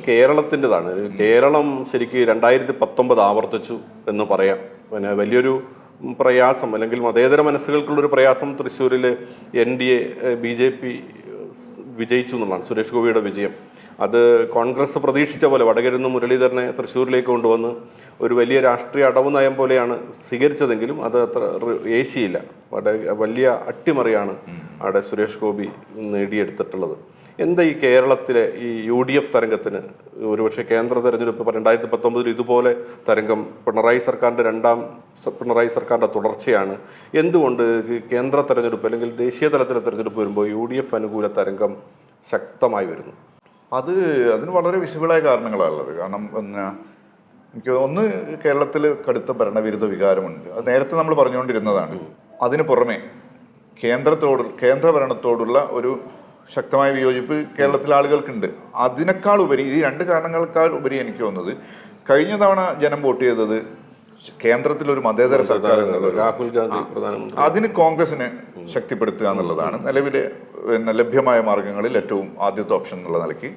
ഇപ്പോൾ കേരളത്തിന്റെതാണ്. കേരളം ശരിക്ക് രണ്ടായിരത്തി പത്തൊമ്പത് ആവർത്തിച്ചു എന്ന് പറയാം. പിന്നെ വലിയൊരു പ്രയാസം അല്ലെങ്കിൽ മതേതര മനസ്സുകൾക്കുള്ളൊരു പ്രയാസം തൃശ്ശൂരിൽ N D A B J P വിജയിച്ചു എന്നുള്ളതാണ്. സുരേഷ് ഗോപിയുടെ വിജയം. അത് കോൺഗ്രസ് പ്രതീക്ഷിച്ച പോലെ വടകരുന്ന് മുരളീധരനെ തൃശ്ശൂരിലേക്ക് കൊണ്ടുവന്ന് ഒരു വലിയ രാഷ്ട്രീയ അടവ് നയം പോലെയാണ് സ്വീകരിച്ചതെങ്കിലും അത് അത്ര ഏശിയില്ല. വലിയ അട്ടിമറിയാണ് അവിടെ സുരേഷ് ഗോപി നേടിയെടുത്തിട്ടുള്ളത്. എന്താ ഈ കേരളത്തിലെ ഈ യു ഡി എഫ് തരംഗത്തിന്? ഒരുപക്ഷെ കേന്ദ്ര തെരഞ്ഞെടുപ്പ് രണ്ടായിരത്തി പത്തൊമ്പതിൽ ഇതുപോലെ തരംഗം പിണറായി സർക്കാരിന്റെ രണ്ടാം പിണറായി സർക്കാരിന്റെ തുടർച്ചയാണ്. എന്തുകൊണ്ട് കേന്ദ്ര തെരഞ്ഞെടുപ്പ് അല്ലെങ്കിൽ ദേശീയ തലത്തിലെ തെരഞ്ഞെടുപ്പ് വരുമ്പോൾ യു ഡി എഫ് അനുകൂല തരംഗം ശക്തമായി വരുന്നു? അത് അതിന് വളരെ വിസിബിളായ കാരണങ്ങളാണുള്ളത് കാരണം പിന്നെ എനിക്ക് ഒന്ന് കേരളത്തിൽ കടുത്ത ഭരണവിരുദ്ധ വികാരമുണ്ട്. അത് നേരത്തെ നമ്മൾ പറഞ്ഞുകൊണ്ടിരുന്നതാണ്. അതിന് പുറമെ കേന്ദ്രത്തോട് കേന്ദ്ര ഭരണത്തോടുള്ള ഒരു ശക്തമായ വിയോജിപ്പ് കേരളത്തിലെ ആളുകൾക്കുണ്ട്. അതിനേക്കാൾ ഉപരി ഈ രണ്ട് കാരണങ്ങൾക്കാൾ ഉപരി എനിക്ക് തോന്നുന്നത് കഴിഞ്ഞ തവണ ജനം വോട്ട് ചെയ്തത് കേന്ദ്രത്തിലൊരു മതേതര സർക്കാർ രാഹുൽ ഗാന്ധി പ്രധാനമന്ത്രി. അതിന് കോൺഗ്രസിനെ ശക്തിപ്പെടുത്തുക എന്നുള്ളതാണ്. നിലവിലെ പിന്നെ ലഭ്യമായ മാർഗങ്ങളിൽ ഏറ്റവും ആദ്യത്തെ ഓപ്ഷൻ എന്നുള്ള നിലയ്ക്ക്.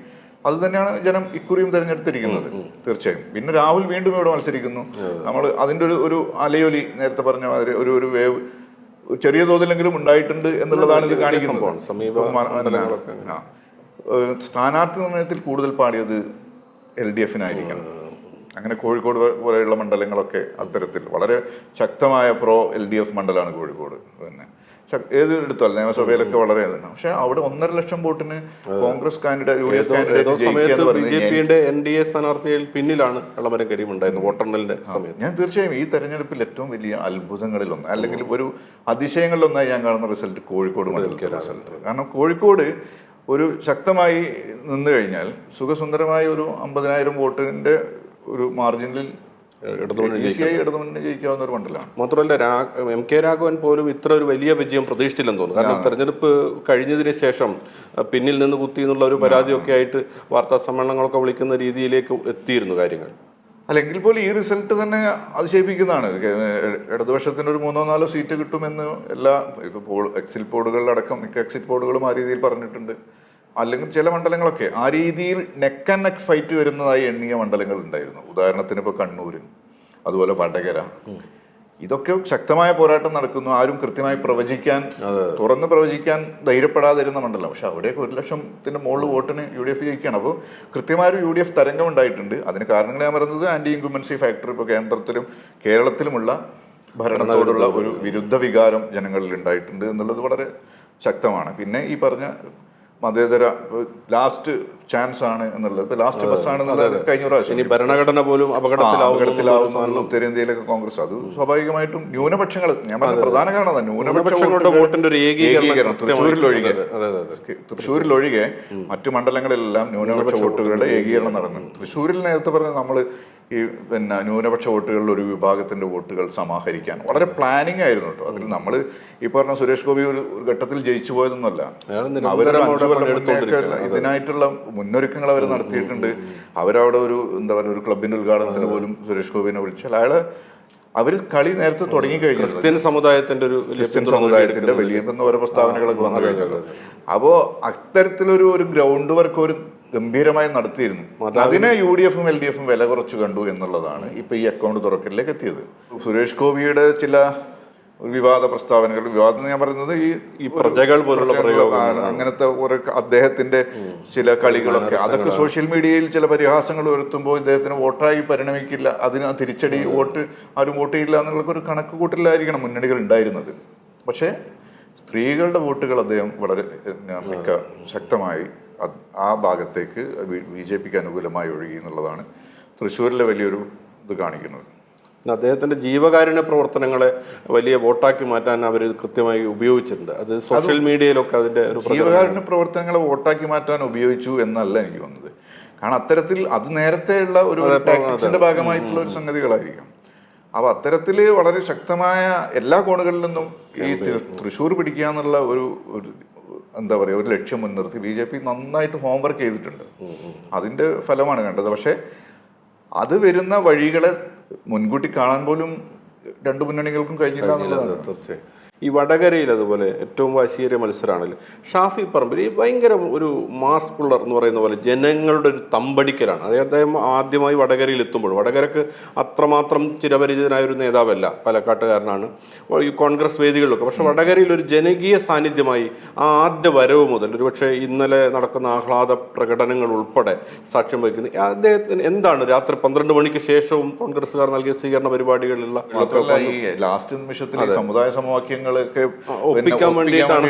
അത് തന്നെയാണ് ജനം ഇക്കുറിയും തിരഞ്ഞെടുത്തിരിക്കുന്നത്. തീർച്ചയായും. പിന്നെ രാഹുൽ വീണ്ടും ഇവിടെ മത്സരിക്കുന്നു. നമ്മൾ അതിന്റെ ഒരു ഒരു അലയൊലി നേരത്തെ പറഞ്ഞ മാതിരി ഒരു ഒരു വേവ് ചെറിയ തോതിലെങ്കിലും ഉണ്ടായിട്ടുണ്ട് എന്നുള്ളതാണ് ഇത് കാണിക്കുന്നത്. സ്ഥാനാർത്ഥി നിർണയത്തിൽ കൂടുതൽ പാടിയത് എൽ ഡി എഫിനായിരിക്കണം. അങ്ങനെ കോഴിക്കോട് പോലെയുള്ള മണ്ഡലങ്ങളൊക്കെ അത്തരത്തിൽ വളരെ ശക്തമായ പ്രോ എൽ ഡി എഫ് മണ്ഡലമാണ് കോഴിക്കോട് പിന്നെ ഏതെടുത്താലും നിയമസഭയിലൊക്കെ വളരെ പക്ഷെ അവിടെ ഒന്നര ലക്ഷം വോട്ടിന് Congress candidate U D F N D A സ്ഥാനാർത്ഥിയിൽ പിന്നിലാണ് എളമരം കരീം ഉണ്ടായിരുന്നത് വോട്ടെണ്ണലിന്റെ സമയത്ത്. ഞാൻ തീർച്ചയായും ഈ തെരഞ്ഞെടുപ്പിൽ ഏറ്റവും വലിയ അത്ഭുതങ്ങളിലൊന്ന് അല്ലെങ്കിൽ ഒരു അതിശയങ്ങളിലൊന്നായി ഞാൻ കാണുന്ന റിസൾട്ട് കോഴിക്കോട് മണ്ഡലത്തിലെ റിസൾട്ട്. കാരണം കോഴിക്കോട് ഒരു ശക്തമായി നിന്നു കഴിഞ്ഞാൽ സുഖസുന്ദരമായ ഒരു അമ്പതിനായിരം വോട്ടിന്റെ ഒരു മാർജിനിൽ ഈസിയായി ഇടതുമുന്നണി ജയിക്കാവുന്ന ഒരു മണ്ഡലമാണ്. മാത്രമല്ല എം കെ രാഘവൻ പോലും ഇത്ര ഒരു വലിയ വിജയം പ്രതീക്ഷിച്ചില്ലെന്ന് തോന്നുന്നു. കാരണം തെരഞ്ഞെടുപ്പ് കഴിഞ്ഞതിന് ശേഷം പിന്നിൽ നിന്ന് കുത്തി എന്നുള്ള ഒരു പരാതിയൊക്കെ ആയിട്ട് വാർത്താ സമ്മേളനങ്ങളൊക്കെ വിളിക്കുന്ന രീതിയിലേക്ക് എത്തിയിരുന്നു കാര്യങ്ങൾ. അല്ലെങ്കിൽ പോലും ഈ റിസൾട്ട് തന്നെ അതിശയിപ്പിക്കുന്നതാണ്. ഇടതുപക്ഷത്തിന് ഒരു മൂന്നോ നാലോ സീറ്റ് കിട്ടുമെന്ന് എല്ലാ ഇപ്പോൾ പോൾ എക്സിറ്റ് പോളുകളിലടക്കം മിക്ക എക്സിറ്റ് പോളുകളും ആ രീതിയിൽ പറഞ്ഞിട്ടുണ്ട്. അല്ലെങ്കിൽ ചില മണ്ഡലങ്ങളൊക്കെ ആ രീതിയിൽ നെക്ക് ആൻഡ് നെക്ക് ഫൈറ്റ് വരുന്നതായി എണ്ണിയ മണ്ഡലങ്ങൾ ഉണ്ടായിരുന്നു. ഉദാഹരണത്തിന് ഇപ്പോൾ കണ്ണൂർ അതുപോലെ വടകര. ഇതൊക്കെ ശക്തമായ പോരാട്ടം നടക്കുന്നു. ആരും കൃത്യമായി പ്രവചിക്കാൻ തുറന്ന് പ്രവചിക്കാൻ ധൈര്യപ്പെടാതിരുന്ന മണ്ഡലം. പക്ഷെ അവിടെയൊക്കെ ഒരു ലക്ഷത്തിന്റെ മുകളിൽ വോട്ടിന് യു ഡി എഫ് ജയിക്കുകയാണ്. അപ്പോൾ കൃത്യമായൊരു യു ഡി എഫ് തരംഗം ഉണ്ടായിട്ടുണ്ട്. അതിന് കാരണങ്ങൾ ഞാൻ പറയുന്നത് ആന്റി ഇൻകുമൻസി ഫാക്ടർ ഇപ്പോൾ കേന്ദ്രത്തിലും കേരളത്തിലുമുള്ള ഭരണത്തോടുള്ള ഒരു വിരുദ്ധ വികാരം ജനങ്ങളിൽ ഉണ്ടായിട്ടുണ്ട് എന്നുള്ളത് വളരെ ശക്തമാണ്. പിന്നെ ഈ പറഞ്ഞ മതേതര ലാസ്റ്റ് ചാൻസ് ആണ് എന്നുള്ളത്. ഇപ്പൊ ലാസ്റ്റ് ബസ് ആണെന്നുള്ളത് കഴിഞ്ഞ പ്രാവശ്യം. ഇനി ഭരണഘടന പോലും അപകടത്തിലാവും ഉത്തരേന്ത്യയിലൊക്കെ കോൺഗ്രസ്. അത് സ്വാഭാവികമായിട്ടും ന്യൂനപക്ഷങ്ങൾ ഞാൻ പറഞ്ഞ പ്രധാന കാരണം അതാണ്. ന്യൂനപക്ഷങ്ങളുടെ വോട്ടിന്റെ ഒരു ഏകീകരണം തൃശ്ശൂരിൽ തൃശ്ശൂരിലൊഴികെ. തൃശ്ശൂരിലൊഴികെ മറ്റു മണ്ഡലങ്ങളിലെല്ലാം ന്യൂനപക്ഷ വോട്ടുകളുടെ ഏകീകരണം നടന്നു. തൃശ്ശൂരിൽ നേരത്തെ പറഞ്ഞ നമ്മൾ ഈ പിന്നെ ന്യൂനപക്ഷ വോട്ടുകളിൽ ഒരു വിഭാഗത്തിന്റെ വോട്ടുകൾ സമാഹരിക്കാൻ. വളരെ പ്ലാനിങ് ആയിരുന്നു കേട്ടോ അതിൽ നമ്മൾ ഈ പറഞ്ഞ സുരേഷ് ഗോപി ഒരു ഘട്ടത്തിൽ ജയിച്ചു പോയതൊന്നുമല്ല. അവരുടെ ഇതിനായിട്ടുള്ള മുന്നൊരുക്കങ്ങൾ അവർ നടത്തിയിട്ടുണ്ട്. അവരവിടെ ഒരു എന്താ പറയുക ഒരു ക്ലബിന്റെ ഉദ്ഘാടനത്തിന് പോലും സുരേഷ് ഗോപിനെ വിളിച്ചാൽ അയാൾ അവർ കളി നേരത്തെ തുടങ്ങി കഴിഞ്ഞു. ക്രിസ്ത്യൻ സമുദായത്തിന്റെ ഒരു ക്രിസ്ത്യൻ സമുദായത്തിന്റെ വലിയ ഓരോ പ്രസ്താവനകളൊക്കെ വന്നു കഴിഞ്ഞല്ലോ അപ്പോ അത്തരത്തിലൊരു ഒരു ഗ്രൗണ്ട് വർക്ക് ഒരു ഗംഭീരമായി നടത്തിയിരുന്നു. അതിനെ യു ഡി എഫും എൽ ഡി എഫും വില കുറച്ച് കണ്ടു എന്നുള്ളതാണ് ഇപ്പൊ ഈ അക്കൗണ്ട് തുറക്കലിലേക്ക് എത്തിയത്. സുരേഷ് ഗോപിയുടെ ചില വിവാദ പ്രസ്താവനകൾ വിവാദം എന്ന് ഞാൻ പറയുന്നത് ഈ ഈ പ്രജകൾ പോലുള്ള അങ്ങനത്തെ ഒരു അദ്ദേഹത്തിന്റെ ചില കളികളൊക്കെ. അതൊക്കെ സോഷ്യൽ മീഡിയയിൽ ചില പരിഹാസങ്ങൾ വരുത്തുമ്പോൾ ഇദ്ദേഹത്തിന് വോട്ടായി പരിണമിക്കില്ല. അതിന് തിരിച്ചടി വോട്ട് ആരും വോട്ട് ചെയ്യില്ല എന്നുള്ള ഒരു കണക്ക് കൂട്ടിലായിരിക്കണം മുന്നണികൾ ഉണ്ടായിരുന്നത്. പക്ഷേ സ്ത്രീകളുടെ വോട്ടുകൾ അദ്ദേഹം വളരെ മിക്ക ശക്തമായി ആ ഭാഗത്തേക്ക് ബി ജെ പിക്ക് അനുകൂലമായി ഒഴുകി എന്നുള്ളതാണ് തൃശ്ശൂരിലെ വലിയൊരു ഇത് കാണിക്കുന്നത്. അദ്ദേഹത്തിന്റെ ജീവകാരുണ്യ പ്രവർത്തനങ്ങളെ വലിയ വോട്ടാക്കി മാറ്റാൻ അവർ കൃത്യമായി ഉപയോഗിച്ചിട്ടുണ്ട്. അത് സോഷ്യൽ മീഡിയയിലൊക്കെ അതിന്റെ ജീവകാരുണ്യ പ്രവർത്തനങ്ങളെ വോട്ടാക്കി മാറ്റാൻ ഉപയോഗിച്ചു എന്നല്ല എനിക്ക് തോന്നുന്നത്. കാരണം അത്തരത്തിൽ അത് നേരത്തെയുള്ള ഒരു ടാക്ടിക്സിന്റെ ഭാഗമായിട്ടുള്ള ഒരു സംഗതികളായിരിക്കും. അപ്പൊ അത്തരത്തിൽ വളരെ ശക്തമായ എല്ലാ കോണുകളിൽ നിന്നും ഈ തൃശ്ശൂർ പിടിക്കുക എന്നുള്ള ഒരു എന്താ പറയുക ഒരു ലക്ഷ്യം മുൻനിർത്തി ബി ജെ പി നന്നായിട്ട് ഹോംവർക്ക് ചെയ്തിട്ടുണ്ട്. അതിന്റെ ഫലമാണ് കണ്ടത്. പക്ഷേ അത് വരുന്ന വഴികളെ മുൻകൂട്ടി കാണാൻ പോലും രണ്ടു മുന്നണികൾക്കും കഴിഞ്ഞില്ല എന്നുള്ളതാണ്. തീർച്ചയായും. ഈ വടകരയിൽ അതുപോലെ ഏറ്റവും വാശിയേറിയ മത്സരമാണല്ലോ? ഷാഫി പറമ്പിൽ ഈ ഭയങ്കര ഒരു മാസ് പുള്ളർ എന്ന് പറയുന്ന പോലെ ജനങ്ങളുടെ ഒരു തമ്പടിക്കലാണ്. അതായത് അദ്ദേഹം ആദ്യമായി വടകരയിൽ എത്തുമ്പോൾ വടകരക്ക് അത്രമാത്രം ചിരപരിചിതനായ ഒരു നേതാവല്ല പാലക്കാട്ടുകാരനാണ്. ഈ കോൺഗ്രസ് വേദികളിലൊക്കെ. പക്ഷെ വടകരയിൽ ഒരു ജനകീയ സാന്നിധ്യമായി ആ ആദ്യ വരവ് മുതൽ ഒരുപക്ഷെ ഇന്നലെ നടക്കുന്ന ആഹ്ലാദ പ്രകടനങ്ങൾ ഉൾപ്പെടെ സാക്ഷ്യം വഹിക്കുന്നത് അദ്ദേഹത്തിന് എന്താണ് രാത്രി പന്ത്രണ്ട് മണിക്ക് ശേഷവും കോൺഗ്രസ്സുകാർ നൽകിയ സ്വീകരണ പരിപാടികളിലുള്ള ലാസ്റ്റ് നിമിഷത്തിൽ സമുദായ സമവാക്യങ്ങളൊക്കെ പിന്നെ ഒപ്പിക്കാൻ വേണ്ടിയിട്ടാണ്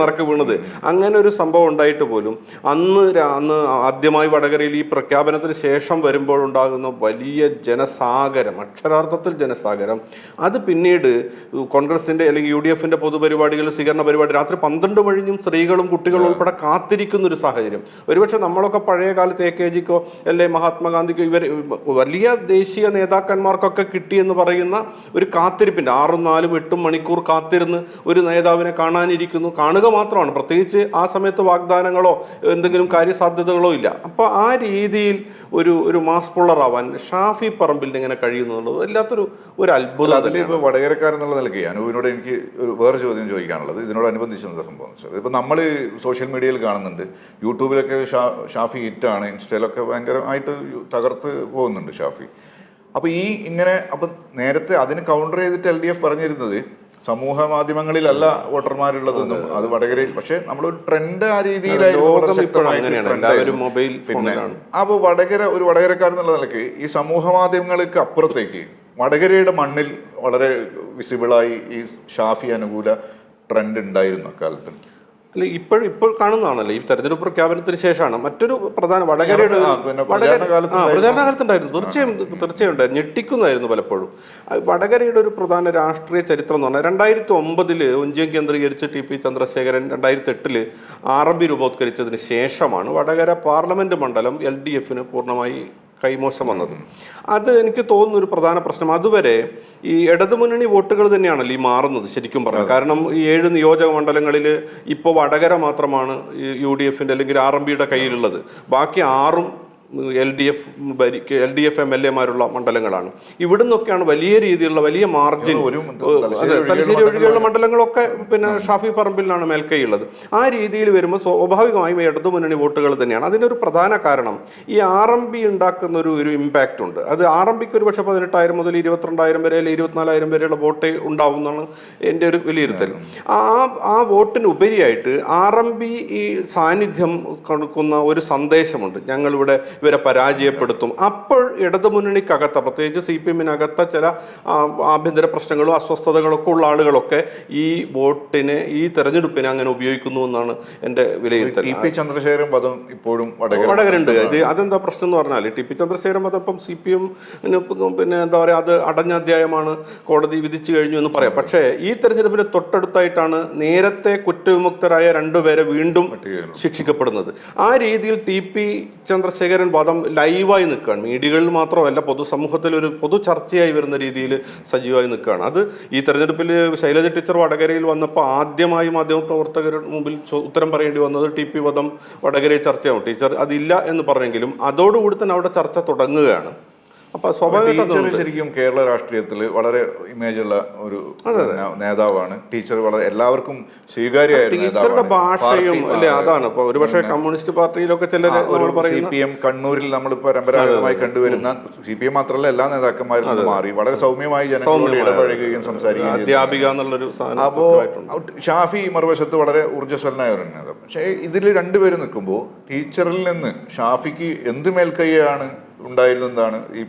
നറക്ക് വീണത്. അങ്ങനെ ഒരു സംഭവം ഉണ്ടായിട്ട് പോലും അന്ന് അന്ന് ആദ്യമായി വടകരയിൽ ഈ പ്രഖ്യാപനത്തിന് ശേഷം വരുമ്പോഴുണ്ടാകുന്ന വലിയ ജനസാഗരം അക്ഷരാർത്ഥത്തിൽ ജനസാഗരം അത് പിന്നീട് കോൺഗ്രസിന്റെ അല്ലെങ്കിൽ യു ഡി എഫിന്റെ പൊതുപരിപാടികൾ സ്വീകരണ പരിപാടി രാത്രി പന്ത്രണ്ട് മണിഞ്ഞും സ്ത്രീകളും കുട്ടികളും ഉൾപ്പെടെ കാത്തിരിക്കുന്ന ഒരു സാഹചര്യം. ഒരുപക്ഷെ നമ്മളൊക്കെ പഴയ കാലത്ത് എ. കെ. ജിക്കോ അല്ലെ മഹാത്മാഗാന്ധിക്കോ ഇവർ വലിയ ദേശീയ നേതാക്കന്മാർക്കൊക്കെ കിട്ടിയെന്ന് പറയുന്ന ഒരു കാത്തിരിപ്പിന്റെ ആറും നാലും എട്ടും മണിക്കൂർ കാത്തിരുന്ന് ഒരു നേതാവിനെ കാണാനിരിക്കുന്നു. കാണുക മാത്രമാണ്. പ്രത്യേകിച്ച് ആ സമയത്ത് വാഗ്ദാനങ്ങളോ എന്തെങ്കിലും കാര്യസാധ്യതകളോ ഇല്ല. അപ്പോൾ ആ രീതിയിൽ ഒരു ഒരു മാസ് പുള്ളറാവാൻ ഷാഫി പറമ്പിൽ ഇങ്ങനെ കഴിയുന്നു എന്നുള്ളത് വല്ലാത്തൊരു ഒരു അത്ഭുതം അതിൽ. ഇപ്പോൾ വടകരക്കാരെന്നുള്ള നിലയ്ക്ക് അനുവിനോട് എനിക്ക് ഒരു വേറെ ചോദ്യം ചോദിക്കാനുള്ളത്. ഇതിനോടനുബന്ധിച്ച് എന്താ സംഭവം വെച്ചാൽ ഇപ്പം നമ്മൾ സോഷ്യൽ മീഡിയയിൽ കാണുന്നുണ്ട്. യൂട്യൂബിലൊക്കെ ഷാ- ഷാഫി ഹിറ്റാണ്. ഇൻസ്റ്റയിലൊക്കെ ഭയങ്കരമായിട്ട് തകർത്ത് പോകുന്നുണ്ട് ഷാഫി. അപ്പോൾ ഈ ഇങ്ങനെ അപ്പം നേരത്തെ അതിന് കൗണ്ടർ ചെയ്തിട്ട് എൽ ഡി എഫ് പറഞ്ഞിരുന്നത് സമൂഹ മാധ്യമങ്ങളിലല്ല വോട്ടർമാരുള്ളതെന്നും അത് വടകരയിൽ. പക്ഷെ നമ്മളൊരു ട്രെൻഡ് ആ രീതിയിലായിരുന്നു മൊബൈൽ അപ്പോൾ വടകര ഒരു വടകരക്കാരൻ എന്നുള്ള നിലയ്ക്ക് ഈ സമൂഹ മാധ്യമങ്ങൾക്ക് അപ്പുറത്തേക്ക് വടകരയുടെ മണ്ണിൽ വളരെ വിസിബിളായി ഈ ഷാഫി അനുകൂല ട്രെൻഡ് ഉണ്ടായിരുന്നു അക്കാലത്ത്. അല്ല ഇപ്പോഴും ഇപ്പോൾ കാണുന്നതാണല്ലോ. ഈ തെരഞ്ഞെടുപ്പ് പ്രഖ്യാപനത്തിന് ശേഷമാണ്. മറ്റൊരു പ്രധാന വടകരയുടെ പ്രചാരണ കാലത്തുണ്ടായിരുന്നു തീർച്ചയായും തീർച്ചയായും ഉണ്ടായിരുന്നു. ഞെട്ടിക്കുന്നതായിരുന്നു പലപ്പോഴും. വടകരയുടെ ഒരു പ്രധാന രാഷ്ട്രീയ ചരിത്രം എന്ന് പറഞ്ഞാൽ രണ്ടായിരത്തി ഒമ്പതിൽ ഒഞ്ചിയം കേന്ദ്രീകരിച്ച് ടി പി ചന്ദ്രശേഖരൻ രണ്ടായിരത്തി എട്ടിൽ ആർ എം ബി രൂപവത്കരിച്ചതിന് ശേഷമാണ് വടകര പാർലമെന്റ് മണ്ഡലം എൽ ഡി എഫിന് പൂർണമായി കൈമോശം വന്നത്. അത് എനിക്ക് തോന്നുന്ന ഒരു പ്രധാന പ്രശ്നം. അതുവരെ ഈ ഇടതുമുന്നണി വോട്ടുകൾ തന്നെയാണല്ലോ ഈ മാറുന്നത് ശരിക്കും പറയാം കാരണം ഈ ഏഴ് നിയോജക മണ്ഡലങ്ങളിൽ ഇപ്പോൾ വടകര മാത്രമാണ് യു ഡി എഫിന്റെ അല്ലെങ്കിൽ ആർ എം പിയുടെ കയ്യിലുള്ളത്. ബാക്കി ആറും L D F L D F M L എമാരുള്ള മണ്ഡലങ്ങളാണ്. ഇവിടെ നിന്നൊക്കെയാണ് വലിയ രീതിയിലുള്ള വലിയ മാർജിൻ തലശ്ശേരി ഒഴികെയുള്ള മണ്ഡലങ്ങളൊക്കെ പിന്നെ ഷാഫി പറമ്പിലാണ് മേൽക്കൈയുള്ളത്. ആ രീതിയിൽ വരുമ്പോൾ സ്വാഭാവികമായും ഇടതു മുന്നണി വോട്ടുകൾ തന്നെയാണ്. അതിനൊരു പ്രധാന കാരണം ഈ ആർ എം ബി ഉണ്ടാക്കുന്ന ഒരു ഒരു ഇമ്പാക്റ്റ് ഉണ്ട്. അത് ആർ എം ബിക്ക് ഒരു പക്ഷേ പതിനെട്ടായിരം മുതൽ ഇരുപത്തിരണ്ടായിരം വരെ അല്ലെങ്കിൽ ഇരുപത്തിനാലായിരം വരെയുള്ള വോട്ട് ഉണ്ടാവും എന്നാണ് എന്റെ ഒരു വിലയിരുത്തൽ. ആ ആ വോട്ടിന് ഉപരിയായിട്ട് ആർ എം ബി ഈ സാന്നിധ്യം കൊടുക്കുന്ന ഒരു സന്ദേശമുണ്ട്. ഞങ്ങളിവിടെ ഇവരെ പരാജയപ്പെടുത്തും. അപ്പോൾ ഇടതുമുന്നണിക്കകത്ത് പ്രത്യേകിച്ച് സി പി എമ്മിനകത്ത ചില ആഭ്യന്തര പ്രശ്നങ്ങളും അസ്വസ്ഥതകളൊക്കെ ഉള്ള ആളുകളൊക്കെ ഈ വോട്ടിനെ ഈ തെരഞ്ഞെടുപ്പിനെ അങ്ങനെ ഉപയോഗിക്കുന്നു എന്നാണ് എന്റെ വിലയിരുത്തൽ. ടി പി ചന്ദ്രശേഖരൻ പദം ഇപ്പോഴും വടകര വടകരുണ്ട് ഇത് അതെന്താ പ്രശ്നം എന്ന് പറഞ്ഞാൽ ടി പി ചന്ദ്രശേഖരൻ വധപ്പം സി പി എം പിന്നെ എന്താ പറയുക അത് അടഞ്ഞ അധ്യായമാണ് കോടതി വിധിച്ചു കഴിഞ്ഞു എന്ന് പറയാം. പക്ഷേ ഈ തെരഞ്ഞെടുപ്പിന് തൊട്ടടുത്തായിട്ടാണ് നേരത്തെ കുറ്റവിമുക്തരായ രണ്ടുപേരെ വീണ്ടും ശിക്ഷിക്കപ്പെടുന്നത്. ആ രീതിയിൽ ടി പി ചന്ദ്രശേഖരൻ വധം ലൈവായി നിൽക്കുകയാണ്. മീഡിയകളിൽ മാത്രമല്ല പൊതുസമൂഹത്തിൽ ഒരു പൊതു ചർച്ചയായി വരുന്ന രീതിയിൽ സജീവമായി നിൽക്കുകയാണ്. അത് ഈ തെരഞ്ഞെടുപ്പിൽ ശൈലജ ടീച്ചർ വടകരയിൽ വന്നപ്പോൾ ആദ്യമായി മാധ്യമപ്രവർത്തകരുടെ മുമ്പിൽ ഉത്തരം പറയേണ്ടി വന്നത് ടി പി വധം വടകരയിൽ ചർച്ചയാവും. ടീച്ചർ അതില്ല എന്ന് പറഞ്ഞെങ്കിലും അതോടുകൂടി തന്നെ അവിടെ ചർച്ച തുടങ്ങുകയാണ്. അപ്പൊ സ്വാഭാവികമായിട്ടും ശരിക്കും കേരള രാഷ്ട്രീയത്തിൽ വളരെ ഇമേജ് ഉള്ള ഒരു നേതാവാണ്. ടീച്ചർ വളരെ എല്ലാവർക്കും സ്വീകാര്യമായ ഒരു ടീച്ചറുടെ ഭാഷയും അല്ലെ അതാണ്. ഇപ്പൊ ഒരുപക്ഷെ കമ്മ്യൂണിസ്റ്റ് പാർട്ടിയിലൊക്കെ ചില സി പി എം കണ്ണൂരിൽ നമ്മൾ പരമ്പരാഗതമായി കണ്ടുവരുന്ന സി പി എം മാത്രമല്ല എല്ലാ നേതാക്കന്മാരും നിന്ന് മാറി. വളരെ സൗമ്യമായി ജനങ്ങളോട് ഇടപഴകുകയും സംസാരിക്കുകയും അധ്യാപിക എന്നുള്ളൊരു അപ്പോ ഷാഫി മറുവശത്ത് വളരെ ഊർജസ്വലനായ ഒരു നേതാവ്. പക്ഷേ ഇതിൽ രണ്ടുപേരും നിൽക്കുമ്പോൾ ടീച്ചറിൽ നിന്ന് ഷാഫിക്ക് എന്ത് മേൽക്കൈയാണ് ഉണ്ടായിരുന്നതാണ് ഈ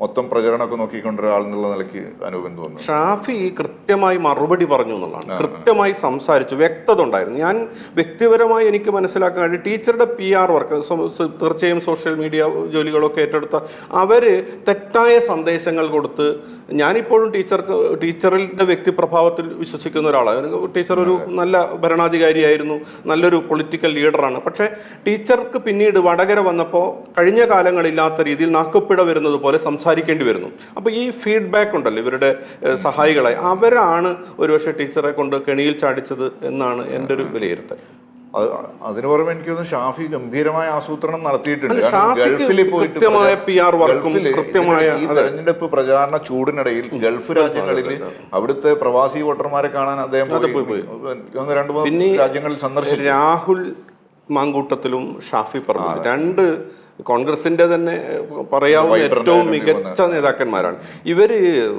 മൊത്തം പ്രചരണമൊക്കെ നോക്കിക്കൊണ്ട് എന്നുള്ള നിലയ്ക്ക് അനുഭവം തോന്നുന്നു. ഷാഫി കൃത്യമായി മറുപടി പറഞ്ഞു എന്നുള്ളതാണ്. കൃത്യമായി സംസാരിച്ചു വ്യക്തത ഉണ്ടായിരുന്നു. ഞാൻ വ്യക്തിപരമായി എനിക്ക് മനസ്സിലാക്കാൻ കഴിയും. ടീച്ചറുടെ പി ആർ വർക്ക് തീർച്ചയായും സോഷ്യൽ മീഡിയ ജോലികളൊക്കെ ഏറ്റെടുത്ത അവർ തെറ്റായ സന്ദേശങ്ങൾ കൊടുത്ത് ഞാനിപ്പോഴും ടീച്ചർക്ക് ടീച്ചറിന്റെ വ്യക്തിപ്രഭാവത്തിൽ വിശ്വസിക്കുന്ന ഒരാളാണ്. ടീച്ചർ ഒരു നല്ല ഭരണാധികാരിയായിരുന്നു നല്ലൊരു പൊളിറ്റിക്കൽ ലീഡറാണ് പക്ഷേ ടീച്ചർക്ക് പിന്നീട് വടകര വന്നപ്പോൾ കഴിഞ്ഞ കാലങ്ങളില്ലാത്ത രീതിയിൽ നാക്കുപ്പിട വരുന്നത് പോലെ സംസാരിക്കേണ്ടി വരുന്നു. അപ്പോൾ ഈ ഫീഡ്ബാക്ക് ഉണ്ടല്ലോ ഇവരുടെ സഹായികളെ സഹായികളായി. അവരാണ് ഒരുപക്ഷെ ടീച്ചറെ കൊണ്ട് കെണിയിൽ ചാടിച്ചത് എന്നാണ് എന്റെ ഒരു വിലയിരുത്തൽ. അത് അതിന് പുറമെ എനിക്ക് തോന്നുന്നു ഷാഫി ഗംഭീരമായ ആസൂത്രണം നടത്തിയിട്ടുണ്ട്. ഗൾഫിൽ പോയിട്ട് കൃത്യമായ വർക്കും കൃത്യമായ- തെരഞ്ഞെടുപ്പ് പ്രചാരണ ചൂടിനിടയിൽ ഗൾഫ് രാജ്യങ്ങളിൽ അവിടുത്തെ പ്രവാസി വോട്ടർമാരെ കാണാൻ അദ്ദേഹം രണ്ട് മൂന്ന് രാജ്യങ്ങളിൽ സന്ദർശിച്ചു. രാഹുൽ മാങ്കൂട്ടത്തിലും ഷാഫി പറഞ്ഞു രണ്ട് കോൺഗ്രസിന്റെ തന്നെ പറയാവുന്ന ഏറ്റവും മികച്ച നേതാക്കന്മാരാണ്. ഇവർ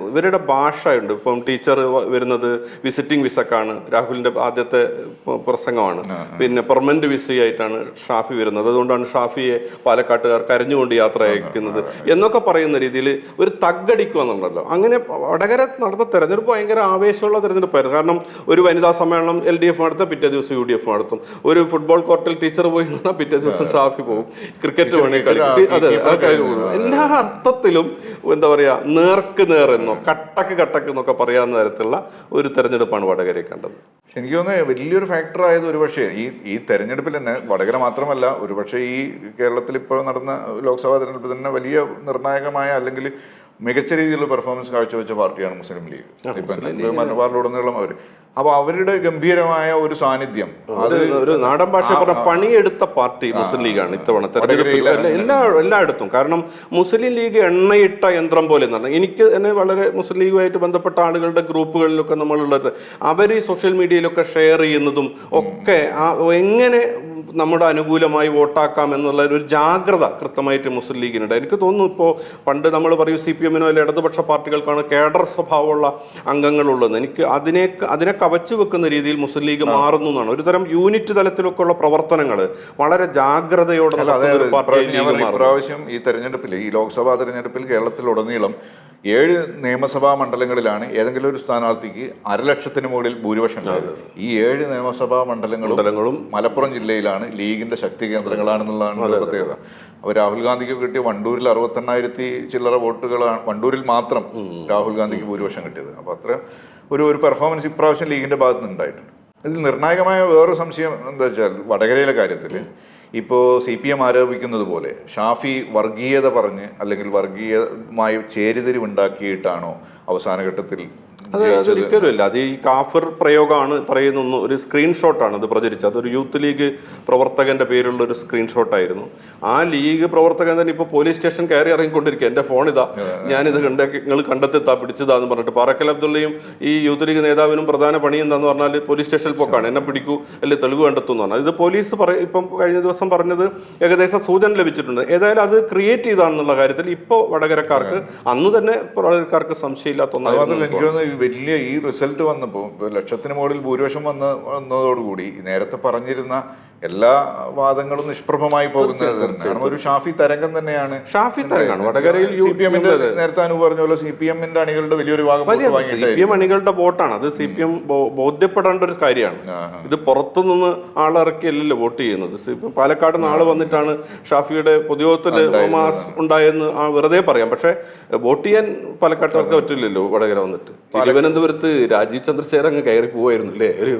ഇവരുടെ ഭാഷയുണ്ട്. ഇപ്പം ടീച്ചർ വരുന്നത് വിസിറ്റിംഗ് വിസക്കാണ്. രാഹുലിന്റെ ആദ്യത്തെ പ്രസംഗമാണ്. പിന്നെ പെർമനന്റ് വിസയായിട്ടാണ് ഷാഫി വരുന്നത്. അതുകൊണ്ടാണ് ഷാഫിയെ പാലക്കാട്ടുകാർ കരഞ്ഞുകൊണ്ട് യാത്ര അയക്കുന്നത്. എന്നൊക്കെ പറയുന്ന രീതിയിൽ ഒരു തഗ്ഗടിക്കുക എന്നുണ്ടല്ലോ. അങ്ങനെ വടകര നടന്ന തെരഞ്ഞെടുപ്പ് ഭയങ്കര ആവേശമുള്ള തെരഞ്ഞെടുപ്പായിരുന്നു. കാരണം ഒരു വനിതാ സമ്മേളനം എൽ ഡി എഫ് നടത്തും പിറ്റേ ദിവസം യു ഡി എഫ് നടത്തും. ഒരു ഫുട്ബോൾ കോർട്ടിൽ ടീച്ചർ പോയി പിറ്റേ ദിവസം ഷാഫി പോകും. ക്രിക്കറ്റ് വേണേ കളിക്കും അതെ എല്ലാ അർത്ഥത്തിലും എന്താ പറയാ നേർക്ക് നേർന്നോ കട്ടക്ക് കട്ടക്ക് എന്നൊക്കെ പറയാവുന്ന തരത്തിലുള്ള ഒരു തെരഞ്ഞെടുപ്പാണ് വടകരയെ കണ്ടത്. പക്ഷെ എനിക്ക് തോന്നുന്നത് വലിയൊരു ഫാക്ടർ ആയത് ഒരുപക്ഷെ ഈ ഈ തെരഞ്ഞെടുപ്പിൽ തന്നെ വടകര മാത്രമല്ല ഒരുപക്ഷെ ഈ കേരളത്തിൽ ഇപ്പോൾ നടന്ന ലോക്സഭാ തെരഞ്ഞെടുപ്പിൽ തന്നെ വലിയ നിർണായകമായ അല്ലെങ്കിൽ മികച്ച രീതിയിലുള്ള പെർഫോമൻസ് കാഴ്ചവെച്ച പാർട്ടിയാണ് മുസ്ലിം ലീഗ്. ഇപ്പം മലബാറിലുടനീളം അവർ അപ്പൊ അവരുടെ ഗംഭീരമായ ഒരു സാന്നിധ്യം അത് ഒരു- നാടൻ ഭാഷ പറഞ്ഞ പണിയെടുത്ത പാർട്ടി മുസ്ലിം ലീഗാണ് ഇത്തവണ. തെരഞ്ഞെടുപ്പിൽ എല്ലാ എല്ലാ എല്ലായിടത്തും. കാരണം മുസ്ലിം ലീഗ് എണ്ണയിട്ട യന്ത്രം പോലെ എന്നാണ് എനിക്ക് തന്നെ വളരെ മുസ്ലിം ലീഗുമായിട്ട് ബന്ധപ്പെട്ട ആളുകളുടെ ഗ്രൂപ്പുകളിലൊക്കെ നമ്മളുള്ളത് അവർ ഈ സോഷ്യൽ മീഡിയയിലൊക്കെ ഷെയർ ചെയ്യുന്നതും ഒക്കെ എങ്ങനെ നമ്മുടെ അനുകൂലമായി വോട്ടാക്കാം എന്നുള്ള ഒരു ജാഗ്രത കൃത്യമായിട്ട് മുസ്ലിം ലീഗിനുണ്ട്. എനിക്ക് തോന്നുന്നു ഇപ്പോൾ പണ്ട് നമ്മൾ പറയും സി പി എമ്മിനോ അല്ലെങ്കിൽ ഇടതുപക്ഷ പാർട്ടികൾക്കാണ് കേഡർ സ്വഭാവമുള്ള അംഗങ്ങളുള്ളത്. എനിക്ക് അതിനെ അതിനെ കവച്ചു വെക്കുന്ന രീതിയിൽ മുസ്ലിം ലീഗ് മാറുന്നു എന്നാണ്. ഒരു തരം യൂണിറ്റ് തലത്തിലൊക്കെ ഉള്ള പ്രവർത്തനങ്ങൾ വളരെ ജാഗ്രതയോടെ പ്രാവശ്യം ഈ തെരഞ്ഞെടുപ്പിൽ ഈ ലോക്സഭാ തെരഞ്ഞെടുപ്പിൽ കേരളത്തിലുടനീളം ഏഴ് നിയമസഭാ മണ്ഡലങ്ങളിലാണ് ഏതെങ്കിലും ഒരു സ്ഥാനാർത്ഥിക്ക് അരലക്ഷത്തിന് മുകളിൽ ഭൂരിപക്ഷം ഉണ്ടായത്. ഈ ഏഴ് നിയമസഭാ മണ്ഡലങ്ങളും മണ്ഡലങ്ങളും മലപ്പുറം ജില്ലയിലാണ് ലീഗിന്റെ ശക്തി കേന്ദ്രങ്ങളാണെന്നുള്ളതാണ് പ്രത്യേകത. അപ്പോൾ രാഹുൽ ഗാന്ധിക്ക് കിട്ടിയ വണ്ടൂരിൽ അറുപത്തെണ്ണായിരത്തി ചില്ലറ വോട്ടുകളാണ് വണ്ടൂരിൽ മാത്രം രാഹുൽ ഗാന്ധിക്ക് ഭൂരിപക്ഷം കിട്ടിയത്. അപ്പോൾ അത്ര ഒരു ഒരു പെർഫോമൻസ് ഇപ്രാവശ്യം ലീഗിന്റെ ഭാഗത്ത് നിന്ന് ഉണ്ടായിട്ടുണ്ട്. ഇതിൽ നിർണായകമായ വേറൊരു സംശയം എന്താ വെച്ചാൽ വടകരയിലെ കാര്യത്തിൽ ഇപ്പോൾ സി പി എം ആരോപിക്കുന്നത് പോലെ ഷാഫി വർഗീയത പറഞ്ഞ് അല്ലെങ്കിൽ വർഗീയമായി ചേരിതിരിവുണ്ടാക്കിയിട്ടാണോ അവസാന ഘട്ടത്തിൽ അത് അതൊരിക്കലും ഇല്ല അത് ഈ കാഫർ പ്രയോഗമാണ് പറയുന്ന ഒരു സ്ക്രീൻഷോട്ടാണ് അത് പ്രചരിച്ചത്. അതൊരു യൂത്ത് ലീഗ് പ്രവർത്തകന്റെ പേരുള്ള ഒരു സ്ക്രീൻഷോട്ട് ആയിരുന്നു ആ ലീഗ് പ്രവർത്തകൻ തന്നെ ഇപ്പോൾ പോലീസ് സ്റ്റേഷൻ കയറി ഇറങ്ങിക്കൊണ്ടിരിക്കുക എന്റെ ഫോൺ ഇതാ. ഞാനിത് കണ്ട നിങ്ങൾ കണ്ടെത്തിത്താ പിടിച്ചതാന്ന് പറഞ്ഞിട്ട് പാറക്കൽ അബ്ദുള്ളയും ഈ യൂത്ത് ലീഗ് നേതാവിനും പ്രധാന പണി എന്താന്ന് പറഞ്ഞാൽ പോലീസ് സ്റ്റേഷനിൽ പോക്കാണ്. എന്നെ പിടിക്കൂ അല്ലെങ്കിൽ തെളിവ് കണ്ടെത്തും എന്ന് പറഞ്ഞാൽ ഇത് പോലീസ് പറ ഇപ്പം കഴിഞ്ഞ ദിവസം പറഞ്ഞത് ഏകദേശം സൂചന ലഭിച്ചിട്ടുണ്ട്. ഏതായാലും അത് ക്രിയേറ്റ് ചെയ്താണെന്നുള്ള കാര്യത്തിൽ ഇപ്പോൾ വടകരക്കാർക്ക് അന്ന് തന്നെ വടകരക്കാർക്ക് സംശയമില്ലാത്ത ഒന്നായിരുന്നു വലിയ ഈ റിസൾട്ട് വന്നപ്പോൾ ലക്ഷത്തിന് മുകളിൽ ഭൂരിപക്ഷം വന്ന് വന്നതോടുകൂടി നേരത്തെ പറഞ്ഞിരുന്ന എല്ലാ വാദങ്ങളും നിഷ്പ്രഭമായി പോകുന്നത് ഒരു ഷാഫി തരംഗം തന്നെയാണ്. ഷാഫി തരംഗമാണ് വടകരയിൽ യു പി എമ്മിന്റെ നേരത്തെ അനു പറഞ്ഞ പോലെ സി പി എമ്മിന്റെ അണികളുടെ വലിയൊരു ഭാഗം സി പി എം അണികളുടെ വോട്ടാണ്. അത് സി പി എം ബോധ്യപ്പെടേണ്ട ഒരു കാര്യമാണ്. ഇത് പുറത്തുനിന്ന് ആളിറക്കിയല്ലല്ലോ വോട്ട് ചെയ്യുന്നത്. പാലക്കാട് നിന്ന് നാൾ വന്നിട്ടാണ് ഷാഫിയുടെ പൊതുയോഗത്തിൽ മാസ് ഉണ്ടായെന്ന് ആ വെറുതെ പറയാം. പക്ഷെ വോട്ട് ചെയ്യാൻ പാലക്കാട്ടുകാർക്ക് പറ്റില്ലല്ലോ വടകര വന്നിട്ട്. തിരുവനന്തപുരത്ത് രാജീവ് ചന്ദ്രശേഖർ അങ്ങ് കയറി പോവായിരുന്നു അല്ലേ? ഒരു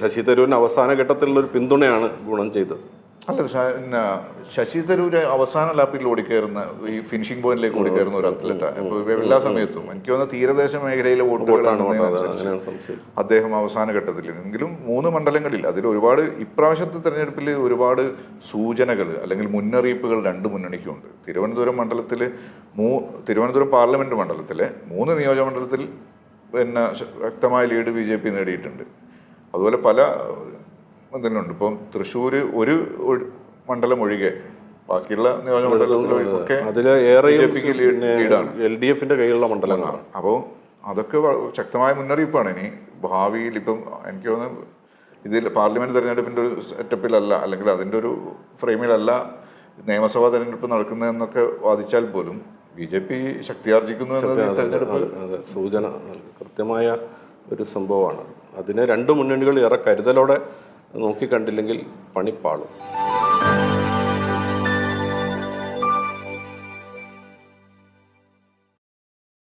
ശശി തരൂരിന് അവസാന ഘട്ടത്തിലുള്ള ഒരു പിന്തുണയാണ് ഗുണം ചെയ്തത്. അല്ല പിന്നെ ശശി തരൂര് അവസാന ലാപ്പിൽ ഓടിക്കയറുന്ന ഈ ഫിനിഷിംഗ് പോയിന്റിലേക്ക് ഓടിക്കയറുന്ന ഒരു അത്ലറ്റാണ് ഇപ്പൊ എല്ലാ സമയത്തും. എനിക്ക് തോന്നുന്ന തീരദേശ മേഖലയിലെ വോട്ടുകളാണ് അദ്ദേഹം അവസാന ഘട്ടത്തിൽ. എങ്കിലും മൂന്ന് മണ്ഡലങ്ങളിൽ അതിൽ ഒരുപാട് ഇപ്രാവശ്യത്തെ തെരഞ്ഞെടുപ്പിൽ ഒരുപാട് സൂചനകൾ അല്ലെങ്കിൽ മുന്നറിയിപ്പുകൾ രണ്ട് മുന്നണിക്കുണ്ട്. തിരുവനന്തപുരം മണ്ഡലത്തിൽ മൂ തിരുവനന്തപുരം പാർലമെന്റ് മണ്ഡലത്തിലെ മൂന്ന് നിയോജക മണ്ഡലത്തിൽ പിന്നെ വ്യക്തമായ ലീഡ് ബി ജെ പി നേടിയിട്ടുണ്ട്. അതുപോലെ പല ഇതിലുണ്ട് ഇപ്പം തൃശ്ശൂർ ഒരു മണ്ഡലം ഒഴികെ ബാക്കിയുള്ള നിയോജകമണ്ഡലത്തിലൊക്കെ. എൽ ഡി എഫിന്റെ കയ്യിലുള്ള മണ്ഡലങ്ങളാണ്. അപ്പോൾ അതൊക്കെ ശക്തമായ മുന്നറിയിപ്പാണ്. ഇനി ഭാവിയിൽ ഇപ്പം എനിക്ക് തോന്നുന്നു ഇതിൽ പാർലമെന്റ് തെരഞ്ഞെടുപ്പിന്റെ ഒരു സെറ്റപ്പിലല്ല അല്ലെങ്കിൽ അതിന്റെ ഒരു ഫ്രെയിമിലല്ല നിയമസഭാ തെരഞ്ഞെടുപ്പ് നടക്കുന്നതെന്നൊക്കെ വാദിച്ചാൽ പോലും ബി ജെ പി ശക്തിയാർജിക്കുന്നു തെരഞ്ഞെടുപ്പ് സൂചന കൃത്യമായ ഒരു സംഭവമാണ്. അതിനെ രണ്ട് മുന്നണികൾ ഏറെ കരുതലോടെ നോക്കിക്കണ്ടില്ലെങ്കിൽ പണിപ്പാളും